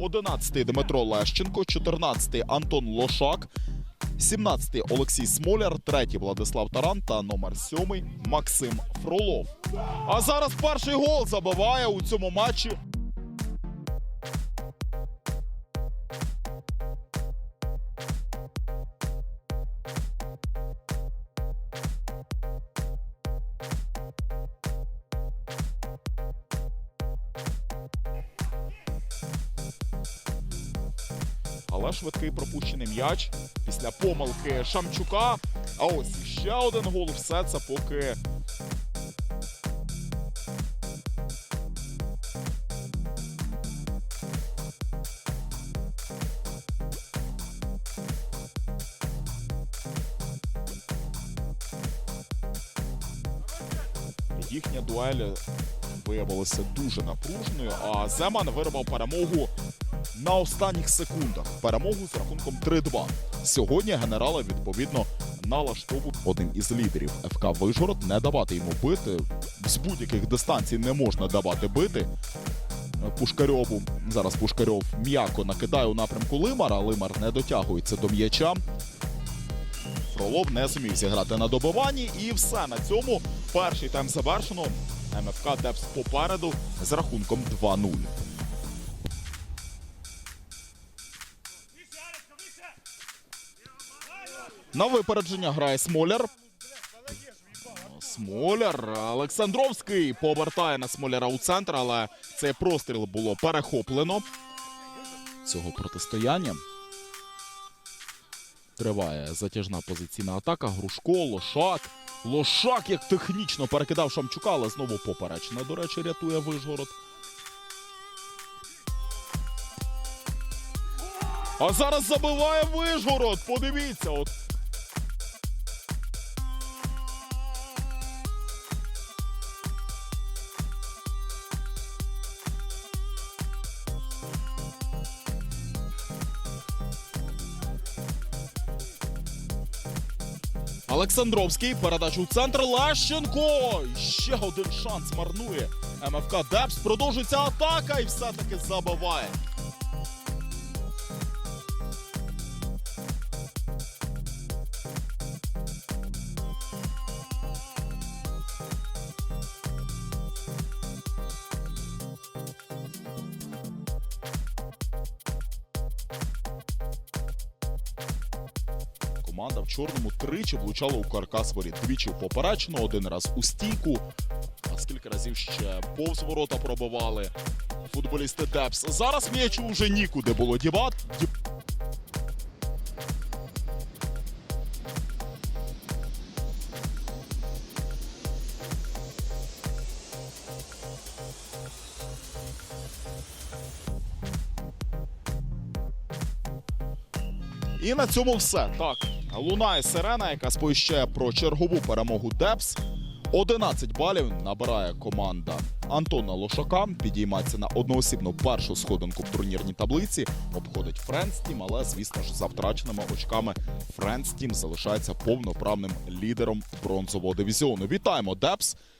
11-й Дмитро Лещенко, 14-й Антон Лошак, 17-й Олексій Смоляр, 3-й Владислав Таран та номер 7-й Максим Фролов. А зараз перший гол забиває у цьому матчі. Але швидкий пропущений м'яч після помилки Шамчука. А ось ще один гол. Все це поки їхня дуель виявилася дуже напруженою. А Земан вирвав перемогу на останніх секундах. Перемогу з рахунком 3-2. Сьогодні генерали відповідно налаштовують один із лідерів ФК Вишгород не давати йому бити. З будь-яких дистанцій не можна давати бити. Пушкарьову зараз Пушкарьов м'яко накидає у напрямку Лимара. Лимар не дотягується до м'яча. Фролов не зумів зіграти на добиванні, і все на цьому перший тайм завершено. МФК Депс попереду з рахунком 2-0. На випередження грає Смоляр. Смоляр. Олександровський повертає на Смоляра у центр, але цей простріл було перехоплено. Цього протистояння. Триває затяжна позиційна атака. Грушко, Лошак. Лошак як технічно перекидав Шамчука, але знову поперечна, до речі, рятує Вижгород. А зараз забиває Вижгород. Подивіться, от Олександровський, передачу центр. Лещенко! Ще один шанс марнує. МФК Депс. Продовжується атака і все-таки забиває. Команда в чорному тричі влучала у каркас воріт. Двічі в один раз у стійку. А скільки разів ще повз ворота пробивали футболісти Депс. Зараз м'ячу вже нікуди було дівати. І на цьому все. Так, лунає сирена, яка сповіщає про чергову перемогу Депс. 11 балів набирає команда Антона Лошака. Підіймається на одноосібну першу сходинку в турнірній таблиці. Обходить Френстім, але звісно ж за втраченими очками Френстім залишається повноправним лідером бронзового дивізіону. Вітаємо Депс!